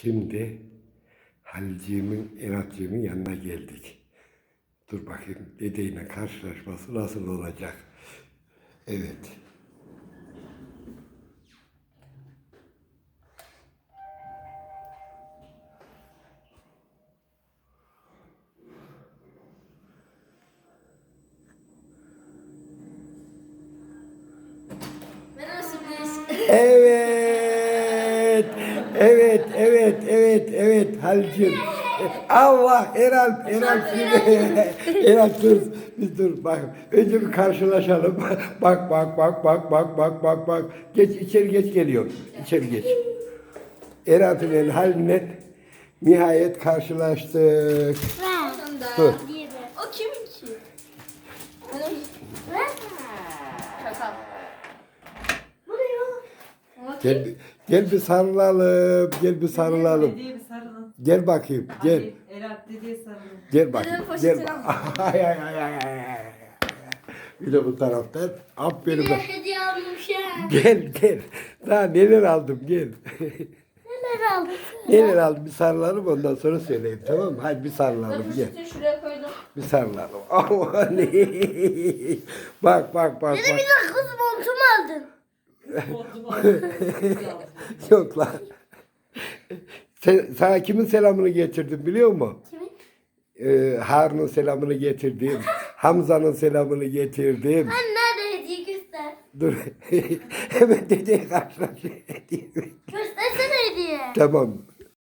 Şimdi Halilciğimin, Eratciğimin yanına geldik. Dur bakayım dedeyle karşılaşması nasıl olacak? Evet. Evet. Evet, evet, evet, evet Halilciğim. Allah Eralp, Eralp şimdi. Eralp dur, biz dur bak. Önce bir karşılaşalım. Bak, bak, bak, bak, bak, bak, bak, bak. Geç, içeri geç geliyor. İçeri geç. Eralp'ın el haline nihayet karşılaştık. Dur. O kim ki? Gel, kim? gel bir sarılalım, gel bir sarılalım. Dedeye bir sarılın. Gel bakayım, gel. Hadi Erat dedeye sarılın. Gel bakayım. Gel. poşetini Ay ay ay ay ay. ay. Bir de bu taraftan. Aferin Bir bak. hediye almış ya. Gel gel. Daha neler aldım gel. Neler aldın? neler aldım bir sarılalım ondan sonra söyleyeyim tamam mı? Hadi bir sarılalım gel. Poşeti şuraya koydum. Bir sarılalım. Aman bak bak bak Dede bir bak. de kız montumu aldın. Yok lan. Sen, sana kimin selamını getirdim biliyor musun? Kimin? Ee, Harun'un selamını getirdim. Hamza'nın selamını getirdim. Hani nerede hediye göster. Dur. Hemen dedeye karşılaş. Göstersene hediye. tamam.